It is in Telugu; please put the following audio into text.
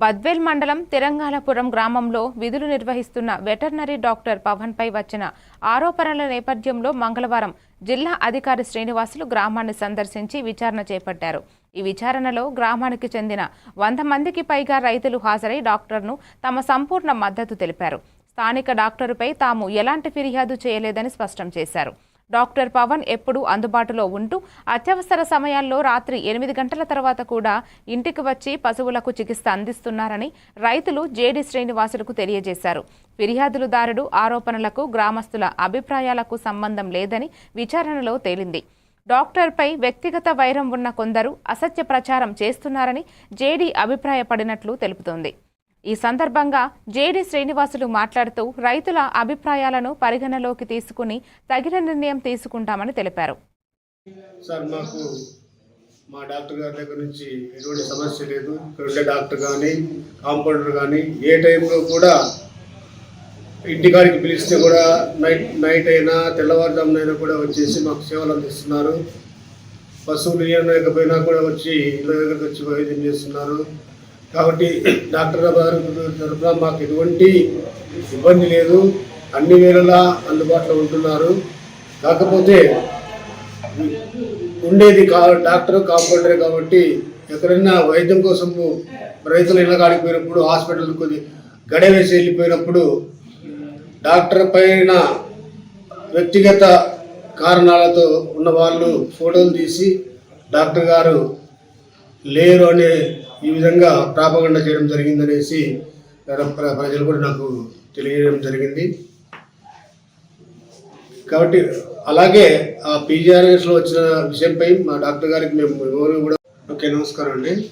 బద్వేల్ మండలం తిరంగాలపురం గ్రామంలో విధులు నిర్వహిస్తున్న వెటర్నరీ డాక్టర్ పవన్పై వచ్చిన ఆరోపణల నేపథ్యంలో మంగళవారం జిల్లా అధికారి శ్రీనివాసులు గ్రామాన్ని సందర్శించి విచారణ చేపట్టారు. ఈ విచారణలో గ్రామానికి చెందిన వంద మందికి పైగా రైతులు హాజరై డాక్టర్ను తమ సంపూర్ణ మద్దతు తెలిపారు. స్థానిక డాక్టరుపై తాము ఎలాంటి ఫిర్యాదు చేయలేదని స్పష్టం చేశారు. డాక్టర్ పవన్ ఎప్పుడూ అందుబాటులో ఉంటూ అత్యవసర సమయాల్లో రాత్రి ఎనిమిది గంటల తర్వాత కూడా ఇంటికి వచ్చి పశువులకు చికిత్స అందిస్తున్నారని రైతులు జేడీ శ్రీనివాసులకు తెలియజేశారు. ఫిర్యాదులదారుడు ఆరోపణలకు గ్రామస్తుల అభిప్రాయాలకు సంబంధం లేదని విచారణలో తేలింది. డాక్టర్పై వ్యక్తిగత వైరం ఉన్న కొందరు అసత్య ప్రచారం చేస్తున్నారని జేడీ అభిప్రాయపడినట్లు తెలుపుతోంది. ఈ సందర్భంగా జేడీ శ్రీనివాసులు మాట్లాడుతూ రైతుల అభిప్రాయాలను పరిగణలోకి తీసుకుని తగిన నిర్ణయం తీసుకుంటామని తెలిపారు. సార్ మాకు మా డాక్టర్ గారి దగ్గర నుంచి ఎటువంటి సమస్య లేదు. ఇక్కడ ఉండే డాక్టర్ కానీ కాంపౌండర్ కానీ ఏ టైంలో కూడా ఇంటికాడికి పిలిస్తే కూడా నైట్ నైట్ అయినా తెల్లవారుజామునైనా కూడా వచ్చేసి మాకు సేవలు అందిస్తున్నారు. పశువులు లేకపోయినా కూడా వచ్చి ఇళ్ళ దగ్గరకు వచ్చి వైద్యం చేస్తున్నారు. కాబట్టి డాక్టర్ తరఫున మాకు ఎటువంటి ఇబ్బంది లేదు. అన్ని వేళలా అందుబాటులో ఉంటున్నారు. కాకపోతే ఉండేది కా డాక్టర్ కాంపౌండరే కాబట్టి ఎక్కడైనా వైద్యం కోసం రైతులు ఇళ్ళ కాడికి పోయినప్పుడు హాస్పిటల్ కొద్ది గడ వేసి వెళ్ళిపోయినప్పుడు డాక్టర్ పైన వ్యక్తిగత కారణాలతో ఉన్న వాళ్ళు ఫోటోలు తీసి డాక్టర్ గారు లేరు అనే ఈ విధంగా ప్రాపగండ చేయడం జరిగిందనేసి ప్ర- ప్ర- ప్రజలు కూడా నాకు తెలియజేయడం జరిగింది. కాబట్టి అలాగే ఆ పీజీఆర్ఎస్లో వచ్చిన విషయంపై మా డాక్టర్ గారికి మేము కూడా ఓకే నమస్కారం అండి.